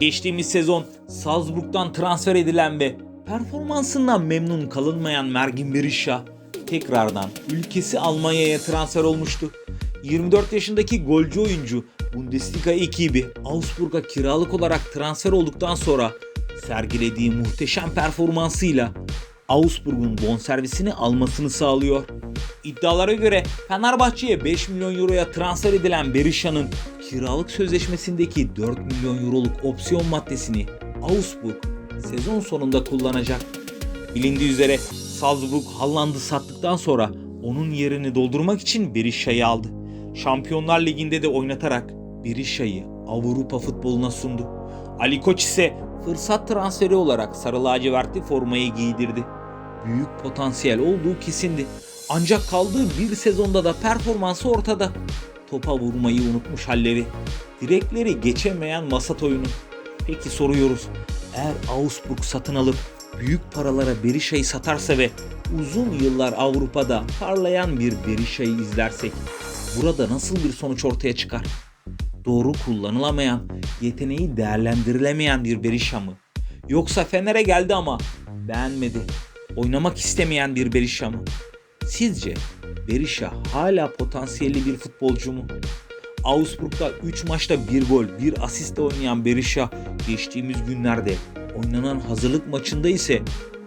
Geçtiğimiz sezon Salzburg'dan transfer edilen ve performansından memnun kalınmayan Mergin Berisha tekrardan ülkesi Almanya'ya transfer olmuştu. 24 yaşındaki golcü oyuncu Bundesliga ekibi Augsburg'a kiralık olarak transfer olduktan sonra sergilediği muhteşem performansıyla Augsburg'un bonservisini almasını sağlıyor. İddialara göre Fenerbahçe'ye 5 milyon euroya transfer edilen Berisha'nın kiralık sözleşmesindeki 4 milyon euroluk opsiyon maddesini Augsburg sezon sonunda kullanacak. Bilindiği üzere Salzburg Haaland'ı sattıktan sonra onun yerini doldurmak için Berisha'yı aldı. Şampiyonlar Ligi'nde de oynatarak Berisha'yı Avrupa futboluna sundu. Ali Koç ise fırsat transferi olarak sarı lacivertli formayı giydirdi. Büyük potansiyel olduğu kesindi. Ancak kaldığı bir sezonda da performansı ortada. Topa vurmayı unutmuş halleri. Direkleri geçemeyen masat oyunu. Peki soruyoruz. Eğer Augsburg satın alıp büyük paralara Berisha'yı satarsa ve uzun yıllar Avrupa'da parlayan bir Berisha'yı izlersek burada nasıl bir sonuç ortaya çıkar? Doğru kullanılamayan, yeteneği değerlendirilemeyen bir Berisha mı? Yoksa Fener'e geldi ama beğenmedi. Oynamak istemeyen bir Berisha mı? Sizce Berisha hala potansiyelli bir futbolcu mu? Augsburg'da 3 maçta 1 gol, 1 asistle oynayan Berisha geçtiğimiz günlerde oynanan hazırlık maçında ise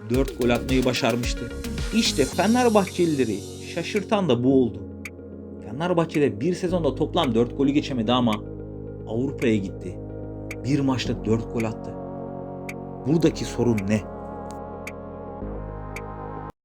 4 gol atmayı başarmıştı. İşte Fenerbahçelileri şaşırtan da bu oldu. Fenerbahçe'de bir sezonda toplam 4 golü geçemedi ama Avrupa'ya gitti. Bir maçta 4 gol attı. Buradaki sorun ne?